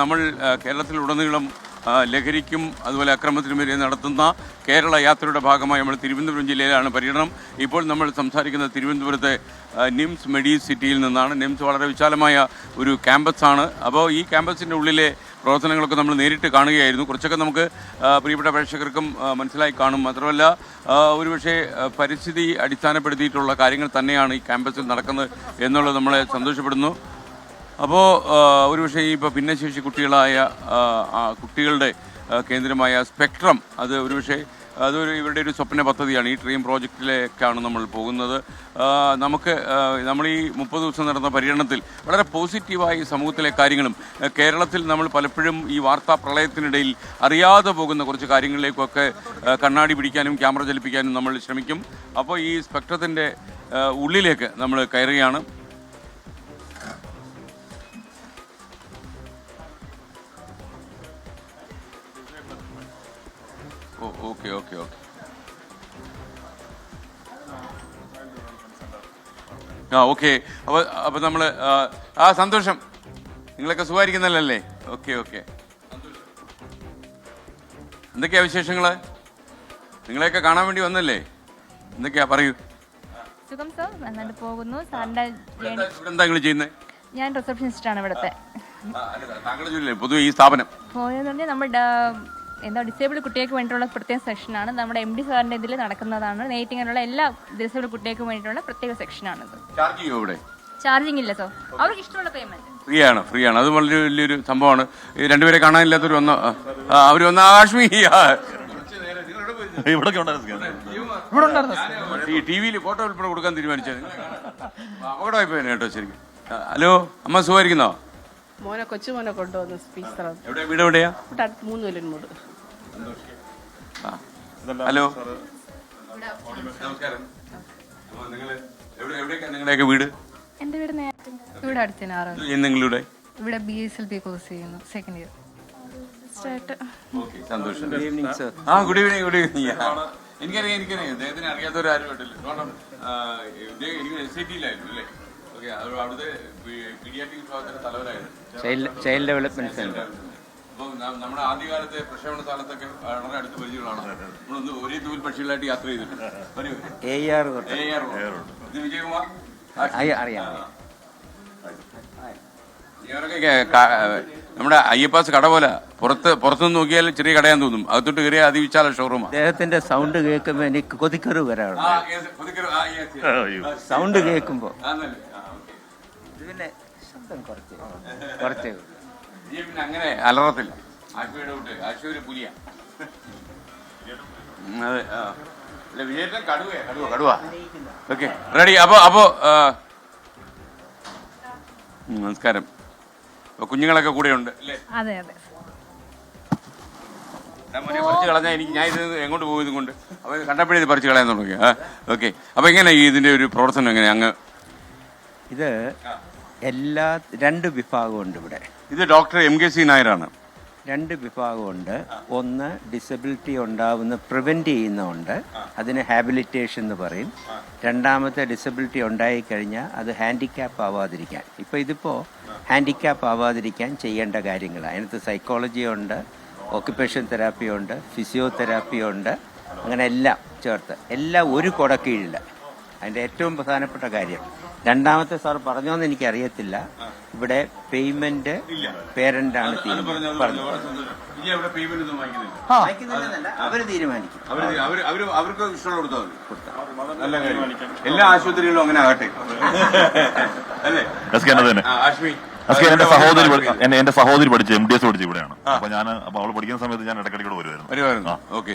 നമ്മൾ കേരളത്തിലുടനീളം ലഹരിക്കും അതുപോലെ അക്രമത്തിനുമെതിരെ നടത്തുന്ന കേരള യാത്രയുടെ ഭാഗമായി നമ്മൾ തിരുവനന്തപുരം ജില്ലയിലാണ് പര്യടനം. ഇപ്പോൾ നമ്മൾ സംസാരിക്കുന്ന തിരുവനന്തപുരത്തെ നിംസ് മെഡി സിറ്റിയിൽ നിന്നാണ്. നിംസ് വളരെ വിശാലമായ ഒരു ക്യാമ്പസാണ്. അപ്പോൾ ഈ ക്യാമ്പസിന്റെ ഉള്ളിലെ പ്രവർത്തനങ്ങളൊക്കെ നമ്മൾ നേരിട്ട് കാണുകയായിരുന്നു. കുറച്ചൊക്കെ നമുക്ക് പ്രിയപ്പെട്ട പ്രേക്ഷകർക്കും മനസ്സിലായി കാണും. മാത്രമല്ല ഒരുപക്ഷെ പരിസ്ഥിതി അടിസ്ഥാനപ്പെടുത്തിയിട്ടുള്ള കാര്യങ്ങൾ തന്നെയാണ് ഈ ക്യാമ്പസിൽ നടക്കുന്നത് എന്നുള്ളത് നമ്മളെ സന്തോഷപ്പെടുന്നു. അപ്പോൾ ഒരുപക്ഷെ ഈ ഇപ്പോൾ ഭിന്നശേഷി കുട്ടികളായ കുട്ടികളുടെ കേന്ദ്രമായ സ്പെക്ട്രം അത് ഒരുപക്ഷെ അതൊരു ഇവരുടെ ഒരു സ്വപ്ന പദ്ധതിയാണ്. ഈ ഡ്രീം പ്രോജക്റ്റിലേക്കാണ് നമ്മൾ പോകുന്നത്. നമുക്ക് നമ്മൾ ഈ മുപ്പത് ദിവസം നടന്ന പര്യടനത്തിൽ വളരെ പോസിറ്റീവായി സമൂഹത്തിലെ കാര്യങ്ങളും കേരളത്തിൽ നമ്മൾ പലപ്പോഴും ഈ വാർത്താ പ്രളയത്തിനിടയിൽ അറിയാതെ പോകുന്ന കുറച്ച് കാര്യങ്ങളിലേക്കൊക്കെ കണ്ണാടി പിടിക്കാനും ക്യാമറ ചലിപ്പിക്കാനും നമ്മൾ ശ്രമിക്കും. അപ്പോൾ ഈ സ്പെക്ട്രത്തിന്റെ ഉള്ളിലേക്ക് നമ്മൾ കയറുകയാണ്. ഓക്കെ ഓക്കെ ഓക്കെ ആ ഓക്കെ അപ്പോൾ അപ്പോൾ നമ്മൾ ആ സന്തോഷം. നിങ്ങളൊക്കെ സുഖമായിരിക്കുന്നല്ലേ ഓക്കെ ഓക്കെ എന്തൊക്കെയാ വിശേഷങ്ങൾ നിങ്ങളെയൊക്കെ കാണാൻ വേണ്ടി വന്നല്ലേ? എന്തൊക്കെയാ? പറയൂ. സുഖം സർ. നന്നായിട്ട് പോകുന്നു. സാറിന്റെ എന്താ നിങ്ങൾ ചെയ്യുന്നത് ഞാൻ റിസപ്ഷനിസ്റ്റ് ആണ് ഇവിടുത്തെ താങ്കളുടെ പൊതുവെ ഈ സ്ഥാപനം. പോയെന്ന് പറഞ്ഞാൽ നമ്മുടെ എന്താ ഡിസേബിൾ കുട്ടികൾക്ക് വേണ്ടിയിട്ടുള്ള പ്രത്യേക സെക്ഷനാണ് നമ്മുടെ എം ഡി സാറിന്റെ ഇതിൽ നടക്കുന്നതാണ്. നെയ്റ്റിങ്ങിനുള്ള എല്ലാ ഡിസേബിൾ കുട്ടികൾക്ക് വേണ്ടിയിട്ടുള്ള പ്രത്യേക സെക്ഷനാണിത് ചാർജ് ചെയ്യോ ഇവിടെ ചാർജിങ് ഇല്ല സോ അവർക്ക് ഇഷ്ടമുള്ള പേയ്മെന്റ് ഫ്രീ ആണ് ഫ്രീ ആണ് അത് വളരെ വലിയൊരു സംഭവമാണ്. ഈ രണ്ടുപേരെ കാണാനില്ലാത്തൊരു ഒന്ന് അവർ ഒന്ന് ആഷ്മി. ഇവിടെ ടി വിയിൽ ഫോട്ടോ കൊടുക്കാൻ തീരുമാനിച്ചത്. അപകടമായി പോയി കേട്ടോ ശരിക്കും. ഹലോ അമ്മ സുഖമായിരിക്കുന്നോ? മോനെ കൊച്ചുമോനെ കൊണ്ടുവന്ന സ്പീച്ച് എവിടെ വീട് എവിടെയാ? മൂന്ന്. ഹലോ? നമസ്കാരം. നിങ്ങളുടെയൊക്കെ വീട്? എന്റെ വീട് നേരത്തെ ഇവിടെ നിങ്ങളുടെ? ഇവിടെ B S L B course ചെയ്യുന്നു സെക്കൻഡ് ഇയർ ഓക്കെ സന്തോഷം. ഗുഡ് ഈവനിങ് സർ ആ ഗുഡ് ഈവനിങ് ഗുഡ് ഈവനിങ് എനിക്കറിയാം എനിക്കറിയാം. അദ്ദേഹത്തിന് അറിയാത്തവരാരും കേട്ടില്ല കാരണം ആ, ഇദ്ദേഹം എനിക്ക് എസ് ഐ ടിയിലായിരുന്നു അല്ലേ? ചൈൽഡ് ഡെവലപ്മെന്റ് സെന്റർ അപ്പോൾ ന- നമ്മുടെ ആദ്യകാലത്തെ പ്രക്ഷേപണ കാലത്തൊക്കെ വളരെ അടുത്ത പരിചയങ്ങളാണ് നമ്മളൊന്ന് ഒരേ തൂവിൽ പക്ഷികളായിട്ട് യാത്ര ചെയ്തിട്ടുണ്ട്. A R AAR road. ഇത് വിജയകുമാർ? അറിയാം ഇവരൊക്കെ നമ്മുടെ അയ്യപ്പാസ് കട പോലെ പുറത്ത് പുറത്തുനിന്ന് നോക്കിയാൽ ചെറിയ കടയാൻ തോന്നും. അകത്തോട്ട് കയറിയ അതിവിശാല ഷോറൂം അദ്ദേഹത്തിന്റെ സൗണ്ട് കേൾക്കുമ്പോ എനിക്ക് കൊതിക്കറിവ് വരാറുണ്ട്. സൗണ്ട് കേൾക്കുമ്പോ. ഇത് പിന്നെ ശബ്ദം കുറച്ച്. കുറച്ച്. പിന്നെ അങ്ങനെ അലറത്തില്ല. ഒരു പുലിയ. അതെ ആ. അല്ല വിജയേട്ടൻ കടുവയാ കടുവ കടുവ. Okay ready. അപ്പോ അപ്പോ നമസ്കാരം. അപ്പൊ കുഞ്ഞുങ്ങളൊക്കെ കൂടെ ഉണ്ട് അല്ലേ? അതെ അതെ. ഞാൻ മോനെ പറിച്ച് കളഞ്ഞാൽ എനിക്ക് ഞാൻ ഇത് എങ്ങോട്ട് പോകും കൊണ്ട്? അപ്പൊ ഇത് കണ്ടപ്പോഴേ ഇത് പറിച്ച് കളയാൻ തുടങ്ങി. ആ ഓക്കെ. അപ്പൊ എങ്ങനെ ഈ ഇതിന്റെ ഒരു പ്രവർത്തനം എങ്ങനെ അങ്ങ് ഇത് എല്ലാ രണ്ട് വിഭാഗമുണ്ട് ഇവിടെ. ഇത് ഡോക്ടർ എം കെ സി നായരാണ്. രണ്ട് വിഭാഗമുണ്ട്. ഒന്ന് ഡിസബിലിറ്റി ഉണ്ടാവുന്ന പ്രിവെന്റ് ചെയ്യുന്നുണ്ട് അതിന് ഹാബിലിറ്റേഷൻ എന്ന് പറയും. രണ്ടാമത്തെ ഡിസബിലിറ്റി ഉണ്ടായിക്കഴിഞ്ഞാൽ അത് ഹാൻഡിക്യാപ്പ് ആവാതിരിക്കാൻ. ഇപ്പോൾ ഇതിപ്പോൾ ഹാൻഡിക്യാപ്പ് ആവാതിരിക്കാൻ ചെയ്യേണ്ട കാര്യങ്ങൾ അതിനകത്ത് സൈക്കോളജി ഉണ്ട് ഓക്യുപ്പേഷൻ തെറാപ്പി ഉണ്ട് ഫിസിയോതെറാപ്പി ഉണ്ട് അങ്ങനെ എല്ലാം ചേർത്ത്. എല്ലാം ഒരു കുടക്കീഴില്ല അതിന്റെ ഏറ്റവും പ്രധാനപ്പെട്ട കാര്യം രണ്ടാമത്തെ സാർ പറഞ്ഞോന്ന് എനിക്ക് അറിയത്തില്ല ഇവിടെ പേയ്മെന്റ് പേരന്റ് ആണ് അവർ തീരുമാനിക്കും. അവർക്ക് ഇഷ്ടം കൊടുത്താൽ നല്ല കാര്യം. എല്ലാ ആശുപത്രികളിലും അങ്ങനെ ആകട്ടെ. അല്ലേ? എന്റെ സഹോദരി എന്റെ സഹോദരി പഠിച്ചു എം ഡി എസ് പഠിച്ചു ഇവിടെയാണ്. അപ്പൊ ഞാൻ അപ്പൊ അവൾ പഠിക്കുന്ന സമയത്ത് ഞാൻ ഇടയ്ക്കിടയ്ക്ക് വരുവായിരുന്നു വരുമായിരുന്നു. ഓക്കെ.